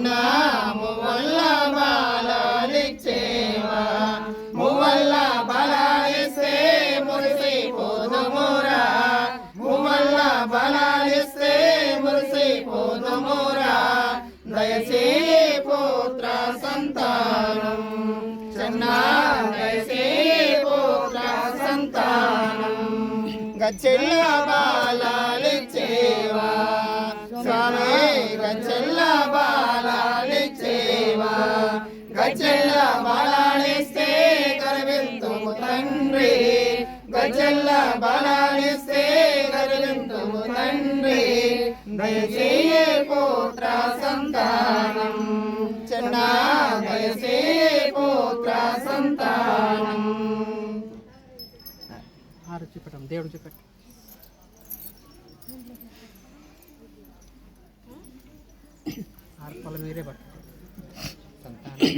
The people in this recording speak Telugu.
చిన్న మువల్ల బాలాలిచ్చేవా మువల్ల బలాలిస్తే మురిసి మువల్ల బలాలిస్తే మురిసి దయచే పుత్ర సంతానం. చిన్న దయచే పుత్ర సంతానం. గచ్చెల్ల బాలాలిస్తే గర్వింతుము తండ్రి గచ్చెల్ల బాలాలిస్తే గర్వింతుము తండ్రి దయచేయే పుత్ర సంతానం. చిన్న దయచే పుత్ర సంతానం. ఆరు చూపెట్టం దేవుడు చెప్పటం ఆరు పొలం మీరే పట్టు సంతానం.